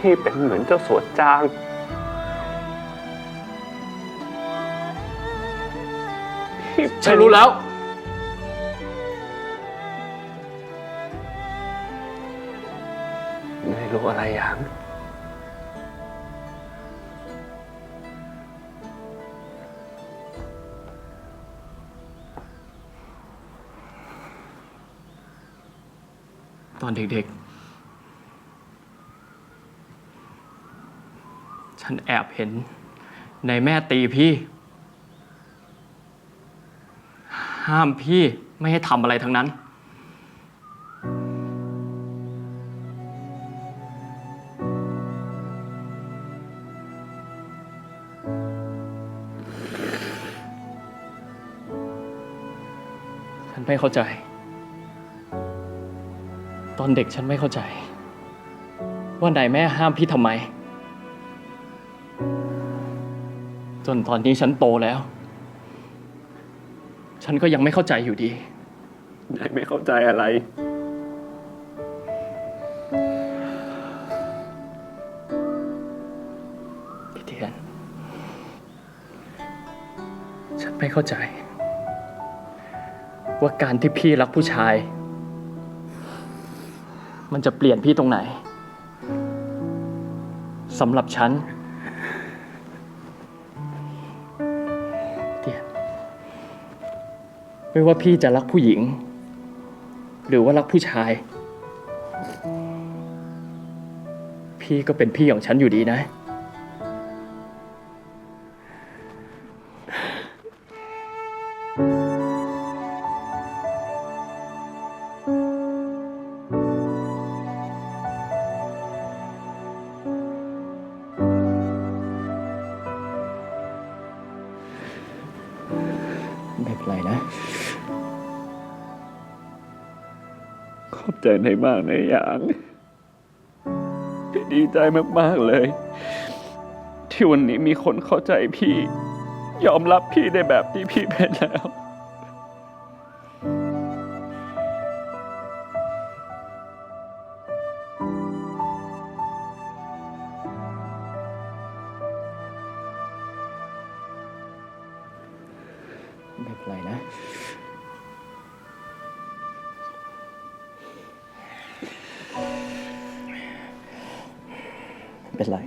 พี่เป็นเหมือนเจ้าสัวจางพี่เป็นฉันรู้แล้ว ไม่รู้อะไรอย่าง ตอนเด็กๆ ฉันแอบเห็นในแม่ตีพี่ ห้ามพี่ไม่ให้ทำอะไรทั้งนั้น ฉันไม่เข้าใจ ตอนเด็กฉันไม่เข้าใจ ว่านายแม่ห้ามพี่ทำไม จนตอนนี้ฉันโตแล้ว ฉันก็ยังไม่เข้าใจอยู่ดี นายไม่เข้าใจอะไร พี่เทียน ฉันไม่เข้าใจ ว่าการที่พี่รักผู้ชาย มันจะเปลี่ยนพี่ตรงไหนสำหรับฉัน ไม่ว่าพี่จะรักผู้หญิง หรือว่ารักผู้ชาย พี่ก็เป็นพี่ของฉันอยู่ดีนะ ไม่เป็นไรนะ ขอบใจในายมากในอย่าง พี่ดีใจมาก ๆ เลย ที่วันนี้มีคนเข้าใจพี่ ยอมรับพี่ได้แบบที่พี่เป็นแล้ว ไม่เป็นไรนะ ไม่เป็นไร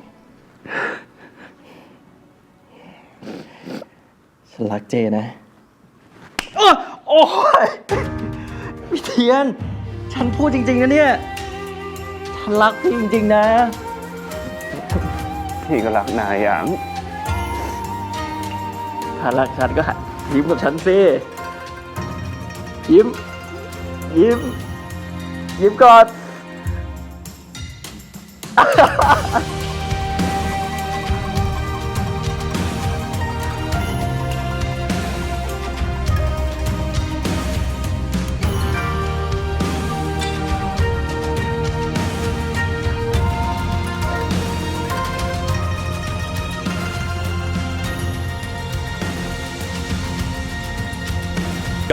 ฉันรักเจนะอ๊ะโอ้ยพี่เทียน ฉันพูดจริง ๆ นะเนี่ย ฉันรักพี่จริง ๆ นะ พี่ก็รักนายอย่างถ้ารักฉันก็หัน ยิ้มกับฉันสิยิ้ม ยิ้ม ยิ้มก่อน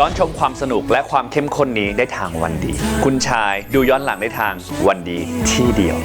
ย้อนชมความสนุกและความเข้มข้นนี้ได้ทางวันดี คุณชายดูย้อนหลังได้ทางวันดีที่เดียว